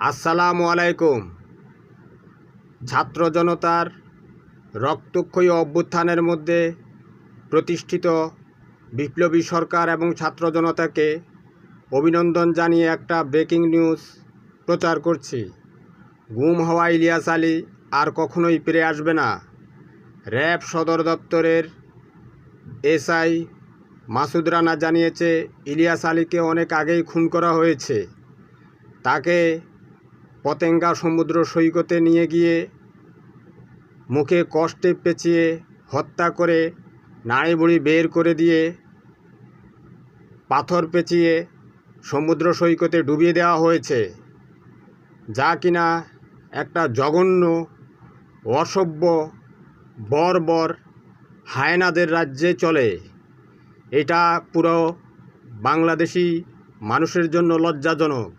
আসসালামু আলাইকুম। ছাত্র জনতার রক্তক্ষয়ী অভ্যুত্থানের মধ্যে প্রতিষ্ঠিত বিপ্লবী সরকার এবং ছাত্র জনতাকে অভিনন্দন জানিয়ে একটা ব্রেকিং নিউজ প্রচার করছি। গুম হওয়া ইলিয়াস আলী আর কখনোই ফিরে আসবে না। র্যাব সদর দপ্তরের এসআই মাসুদ রানা জানিয়েছে, ইলিয়াস আলীকে অনেক আগেই খুন করা হয়েছে। তাকে পতেঙ্গা সমুদ্র সৈকতে নিয়ে গিয়ে মুখে কষ্টে পেঁচিয়ে হত্যা করে নাড়ি বুড়ি বের করে দিয়ে পাথর পেঁচিয়ে সমুদ্র সৈকতে ডুবিয়ে দেওয়া হয়েছে, যা কিনা একটা জঘন্য, অসভ্য, বর্বর হায়নাদের রাজ্যে চলে। এটা পুরো বাংলাদেশি মানুষের জন্য লজ্জাজনক।